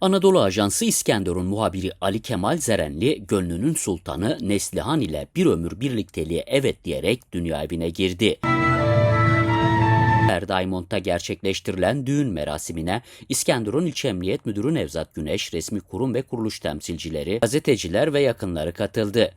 Anadolu Ajansı İskenderun muhabiri Ali Kemal Zerenli, gönlünün sultanı Neslihan ile bir ömür birlikteliğe evet diyerek dünya evine girdi. Erdaimon'da gerçekleştirilen düğün merasimine İskenderun İlçe Emniyet Müdürü Nevzat Güneş, resmi kurum ve kuruluş temsilcileri, gazeteciler ve yakınları katıldı.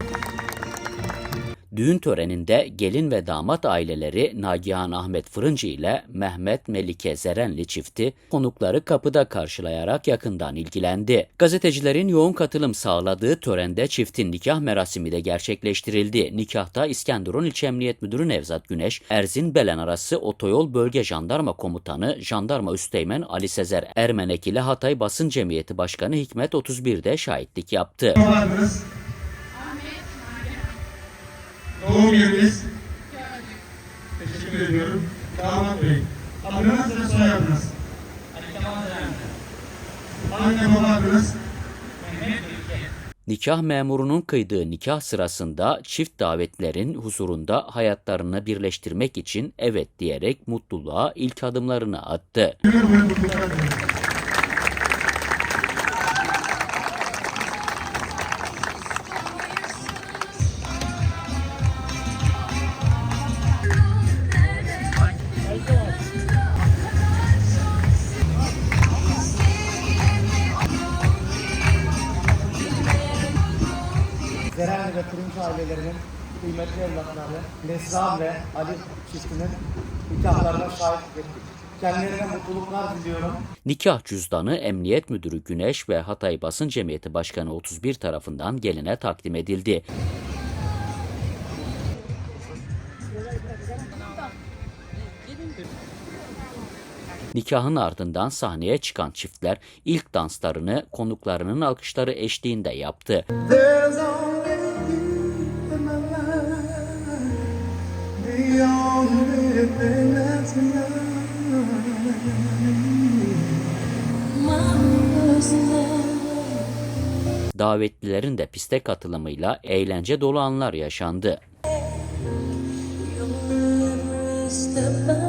Düğün töreninde gelin ve damat aileleri Nagihan Ahmet Fırıncı ile Mehmet Melike Zerenli çifti konukları kapıda karşılayarak yakından ilgilendi. Gazetecilerin yoğun katılım sağladığı törende çiftin nikah merasimi de gerçekleştirildi. Nikahta İskenderun İlçe Emniyet Müdürü Nevzat Güneş, Erzin Belen arası Otoyol Bölge Jandarma Komutanı Jandarma Üsteğmen Ali Sezer Ermenek ile Hatay Basın Cemiyeti Başkanı Hikmet 31'de şahitlik yaptı. Doğum yeriniz? Teşekkür ediyorum. Damat Bey. Adınız ve soyadınız? Anne baba adınız? Nikah memurunun kıydığı nikah sırasında çift davetlerin huzurunda hayatlarını birleştirmek için evet diyerek mutluluğa ilk adımlarını attı. Zerenli ve Turuncu ailelerinin kıymetli evlatları Neslihan ve Ali çiftinin nikahlarına şahitlik ettik. Kendilerine mutluluklar diliyorum. Nikah cüzdanı Emniyet Müdürü Güneş ve Hatay Basın Cemiyeti Başkanı 31 tarafından geline takdim edildi. Nikahın ardından sahneye çıkan çiftler ilk danslarını konuklarının alkışları eşliğinde yaptı. Davetlilerin de piste katılımıyla eğlence dolu anlar yaşandı. By